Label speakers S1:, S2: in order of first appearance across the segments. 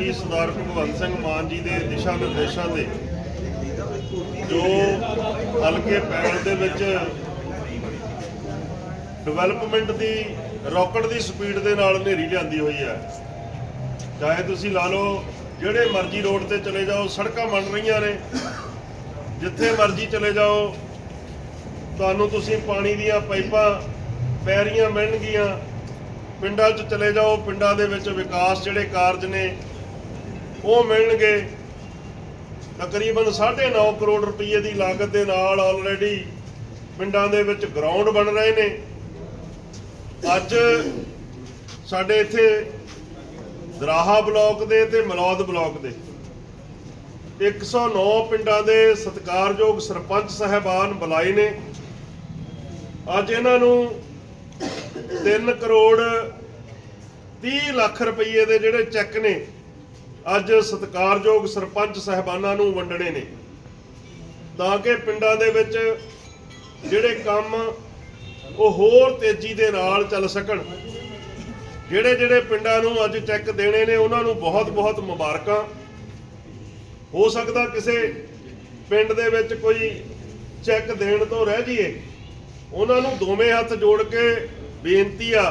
S1: ਮੰਤਰੀ ਸਰਦਾਰ ਭਗਵੰਤ ਸਿੰਘ ਮਾਨ ਜੀ ਦੇ ਦਿਸ਼ਾ ਨਿਰਦੇਸ਼ਾਂ ਦੇ ਜੋ ਹਲਕੇ ਪੈਣ ਦੇ ਵਿੱਚ ਡਿਵੈਲਪਮੈਂਟ ਦੀ ਰਾਕਟ ਦੀ ਸਪੀਡ ਦੇ ਨਾਲ ਹਨੇਰੀ ਲਿਆਂਦੀ ਹੋਈ ਹੈ। ਚਾਹੇ ਤੁਸੀਂ ਲਾ ਲਓ, ਜਿਹੜੇ ਮਰਜ਼ੀ ਰੋਡ ਤੇ ਚਲੇ ਜਾਓ, ਸੜਕਾਂ ਬਣ ਰਹੀਆਂ ਨੇ। ਜਿੱਥੇ ਮਰਜ਼ੀ ਚਲੇ ਜਾਓ, ਤੁਹਾਨੂੰ ਤੁਸੀਂ ਪਾਣੀ ਦੀਆਂ ਪਾਈਪਾਂ, ਪੈਰੀਆਂ ਮਿਲਣਗੀਆਂ। ਪਿੰਡਾਂ 'ਚ ਚਲੇ ਜਾਓ, ਪਿੰਡਾਂ ਦੇ ਵਿੱਚ ਵਿਕਾਸ ਜਿਹੜੇ ਕਾਰਜ ਨੇ ਉਹ ਮਿਲਣਗੇ। ਤਕਰੀਬਨ 9.5 ਕਰੋੜ ਰੁਪਏ ਦੀ ਲਾਗਤ ਦੇ ਨਾਲ ਆਲਰੇਡੀ ਪਿੰਡਾਂ ਦੇ ਵਿੱਚ ਗਰਾਊਂਡ ਬਣ ਰਹੇ ਨੇ। ਅੱਜ ਸਾਡੇ ਇੱਥੇ ਦਰਾਹਾ ਬਲਾਕ ਦੇ ਤੇ ਮਲੌਦ ਬਲਾਕ ਦੇ 109 ਪਿੰਡਾਂ ਦੇ ਸਤਿਕਾਰਯੋਗ ਸਰਪੰਚ ਸਹਿਬਾਨ ਬੁਲਾਏ ਨੇ। ਅੱਜ ਇਹਨਾਂ ਨੂੰ 3 ਕਰੋੜ 30 ਲੱਖ ਰੁਪਏ ਦੇ ਜਿਹੜੇ ਚੈੱਕ ਨੇ ਅੱਜ ਸਤਿਕਾਰਯੋਗ ਸਰਪੰਚ ਸਹਿਬਾਨਾਂ ਨੂੰ ਵੰਡਣੇ ਨੇ। ਤਾਂ ਕਿ ਪਿੰਡਾਂ ਦੇ ਵਿੱਚ ਜਿਹੜੇ ਕੰਮ ਉਹ ਹੋਰ ਤੇਜ਼ੀ ਦੇ ਨਾਲ ਚੱਲ ਸਕਣ। ਜਿਹੜੇ ਜਿਹੜੇ ਪਿੰਡਾਂ ਨੂੰ ਅੱਜ ਚੈੱਕ ਦੇਣੇ ਨੇ, ਉਹਨਾਂ ਨੂੰ ਬਹੁਤ ਬਹੁਤ ਮੁਬਾਰਕਾਂ। ਹੋ ਸਕਦਾ ਕਿਸੇ ਪਿੰਡ ਦੇ ਵਿੱਚ ਕੋਈ ਚੈੱਕ ਦੇਣ ਤੋਂ ਰਹਿ ਜਾਈਏ। ਉਹਨਾਂ ਨੂੰ ਦੋਵੇਂ ਹੱਥ ਜੋੜ ਕੇ ਬੇਨਤੀ ਆ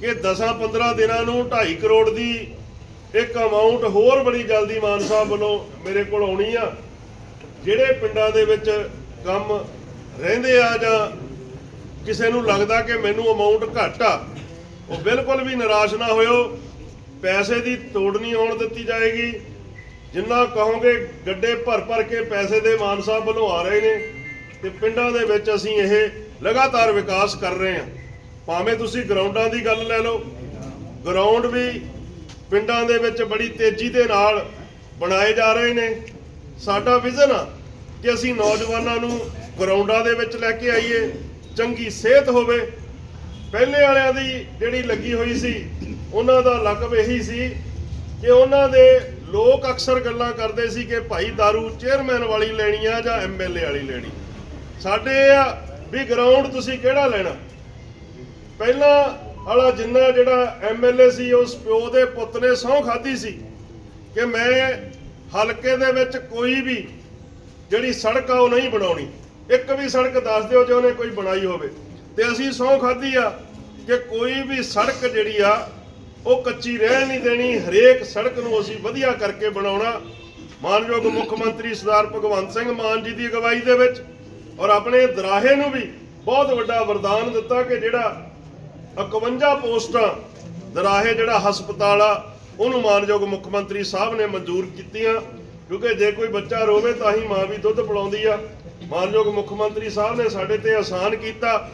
S1: ਕਿ 10-15 ਦਿਨਾਂ ਨੂੰ 2.5 ਕਰੋੜ ਦੀ ਇੱਕ ਅਮਾਉਂਟ ਹੋਰ ਬੜੀ ਜਲਦੀ ਮਾਨ ਸਾਹਿਬ ਵੱਲੋਂ ਮੇਰੇ ਕੋਲ ਆਉਣੀ ਆ। ਜਿਹੜੇ ਪਿੰਡਾਂ ਦੇ ਵਿੱਚ ਕੰਮ ਰਹਿੰਦੇ ਆ ਜਾਂ ਕਿਸੇ ਨੂੰ ਲੱਗਦਾ ਕਿ ਮੈਨੂੰ ਅਮਾਉਂਟ ਘੱਟ ਆ, ਉਹ ਬਿਲਕੁਲ ਵੀ ਨਿਰਾਸ਼ ਨਾ ਹੋਇਓ। ਪੈਸੇ ਦੀ ਤੋੜ ਨਹੀਂ ਆਉਣ ਦਿੱਤੀ ਜਾਏਗੀ। ਜਿੰਨਾ ਕਹੋਗੇ ਗੱਡੇ ਭਰ ਭਰ ਕੇ ਪੈਸੇ ਦੇ ਮਾਨ ਸਾਹਿਬ ਵੱਲੋਂ ਆ ਰਹੇ ਨੇ ਤੇ ਪਿੰਡਾਂ ਦੇ ਵਿੱਚ ਅਸੀਂ ਇਹ ਲਗਾਤਾਰ ਵਿਕਾਸ ਕਰ ਰਹੇ ਹਾਂ। ਭਾਵੇਂ ਤੁਸੀਂ ਗਰਾਊਂਡਾਂ ਦੀ ਗੱਲ ਲੈ ਲਓ, ਗਰਾਊਂਡ ਵੀ ਪਿੰਡਾਂ ਦੇ ਵਿੱਚ ਬੜੀ ਤੇਜ਼ੀ ਦੇ ਨਾਲ ਬਣਾਏ ਜਾ ਰਹੇ ਨੇ। ਸਾਡਾ ਵਿਜ਼ਨ ਆ ਕਿ ਅਸੀਂ ਨੌਜਵਾਨਾਂ ਨੂੰ ਗਰਾਊਂਡਾਂ ਦੇ ਵਿੱਚ ਲੈ ਕੇ ਆਈਏ, ਚੰਗੀ ਸਿਹਤ ਹੋਵੇ। ਪਹਿਲੇ ਵਾਲਿਆਂ ਦੀ ਜਿਹੜੀ ਲੱਗੀ ਹੋਈ ਸੀ, ਉਹਨਾਂ ਦਾ ਲਕਬ ਇਹੀ ਸੀ ਕਿ ਉਹਨਾਂ ਦੇ ਲੋਕ ਅਕਸਰ ਗੱਲਾਂ ਕਰਦੇ ਸੀ ਕਿ ਭਾਈ दारू ਚੇਅਰਮੈਨ ਵਾਲੀ ਲੈਣੀ ਆ ਜਾਂ ਐਮਐਲਏ ਵਾਲੀ ਲੈਣੀ। ਸਾਡੇ ਇਹ ਆ ਵੀ ਗਰਾਊਂਡ ਤੁਸੀਂ ਕਿਹੜਾ ਲੈਣਾ? ਪਹਿਲਾਂ ਵਾਲਾ ਜਿੰਨਾ ਜਿਹੜਾ ਐਮਐਲਏ ਸੀ, ਉਸ ਪਿਓ ਦੇ ਪੁੱਤ ਨੇ ਸਹੁੰ ਖਾਧੀ ਸੀ ਕਿ ਮੈਂ ਹਲਕੇ ਦੇ ਵਿੱਚ ਕੋਈ ਵੀ ਜਿਹੜੀ ਸੜਕ ਆ, ਉਹ ਨਹੀਂ ਬਣਾਉਣੀ। ਇੱਕ ਵੀ ਸੜਕ ਦੱਸ ਦਿਓ ਜੇ ਉਹਨੇ ਕੋਈ ਬਣਾਈ ਹੋਵੇ। ਤੇ ਅਸੀਂ ਸਹੁੰ ਖਾਧੀ ਆ ਕਿ ਕੋਈ ਵੀ ਸੜਕ ਜਿਹੜੀ ਆ, ਉਹ ਕੱਚੀ ਰਹਿ ਨਹੀਂ ਦੇਣੀ। ਹਰੇਕ ਸੜਕ ਨੂੰ ਅਸੀਂ ਵਧੀਆ ਕਰਕੇ ਬਣਾਉਣਾ। ਮਾਨਯੋਗ ਮੁੱਖ ਮੰਤਰੀ ਸਰਦਾਰ ਭਗਵੰਤ ਸਿੰਘ ਮਾਨ ਜੀ ਦੀ ਅਗਵਾਈ ਦੇ ਵਿੱਚ ਔਰ ਆਪਣੇ ਦਰਾਹੇ ਨੂੰ ਵੀ ਬਹੁਤ ਵੱਡਾ ਵਰਦਾਨ ਦਿੱਤਾ ਕਿ ਜਿਹੜਾ 51 ਪੋਸਟਾਂ ਦਰਾਹੇ ਜਿਹੜਾ ਹਸਪਤਾਲ ਆ, ਉਹਨੂੰ ਮਾਨਯੋਗ ਮੁੱਖ ਮੰਤਰੀ ਸਾਹਿਬ ਨੇ ਮਨਜ਼ੂਰ ਕੀਤੀਆਂ। ਕਿਉਂਕਿ ਜੇ ਕੋਈ ਬੱਚਾ ਰੋਵੇ ਤਾਂ ਹੀ ਮਾਂ ਵੀ ਦੁੱਧ ਪਿਲਾਉਂਦੀ ਆ। ਮਾਨਯੋਗ ਮੁੱਖ ਮੰਤਰੀ ਸਾਹਿਬ ਨੇ ਸਾਡੇ ਤੇ ਆਸਾਨ ਕੀਤਾ।